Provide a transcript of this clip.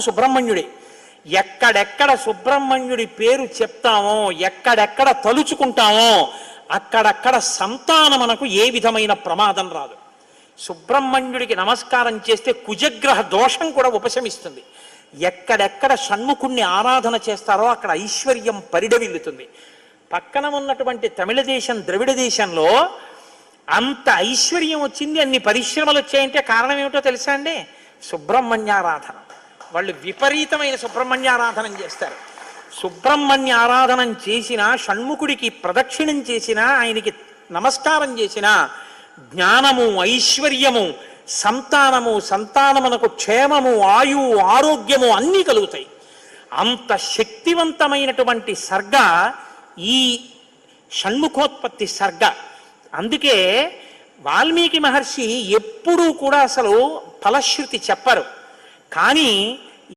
సుబ్రహ్మణ్యుడే. ఎక్కడెక్కడ సుబ్రహ్మణ్యుడి పేరు చెప్తామో ఎక్కడెక్కడ తలుచుకుంటామో అక్కడక్కడ సంతానం మనకు ఏ విధమైన ప్రమాదం రాదు. సుబ్రహ్మణ్యుడికి నమస్కారం చేస్తే కుజగ్రహ దోషం కూడా ఉపశమిస్తుంది. ఎక్కడెక్కడ షణ్ముఖుణ్ణి ఆరాధన చేస్తారో అక్కడ ఐశ్వర్యం పరిడవిల్లుతుంది. పక్కన ఉన్నటువంటి తమిళ దేశం ద్రవిడ దేశంలో అంత ఐశ్వర్యం వచ్చింది అన్ని పరిశ్రమలు వచ్చాయంటే కారణం ఏమిటో తెలుసా అండి? సుబ్రహ్మణ్యారాధన. వాళ్ళు విపరీతమైన సుబ్రహ్మణ్యారాధన చేస్తారు. సుబ్రహ్మణ్య ఆరాధనం చేసిన షణ్ముఖుడికి ప్రదక్షిణం చేసిన ఆయనకి నమస్కారం చేసిన జ్ఞానము ఐశ్వర్యము సంతానము సంతానమునకు క్షేమము ఆయు ఆరోగ్యము అన్నీ కలుగుతాయి. అంత శక్తివంతమైనటువంటి సర్గ ఈ షణ్ముఖోత్పత్తి సర్గ. అందుకే వాల్మీకి మహర్షి ఎప్పుడూ కూడా అసలు ఫలశ్రుతి చెప్పరు. కానీ